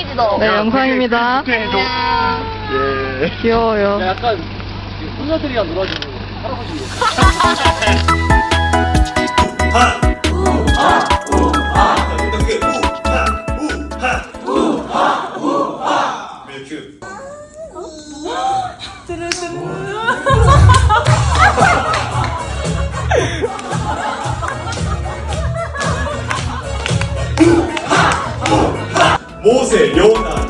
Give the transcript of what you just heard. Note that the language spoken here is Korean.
영상이지 너. 네, 영상입니다. 예. 귀여워요. 약간 소녀들이랑 놀아주는 할아버지. 밀크. 모세, 요나,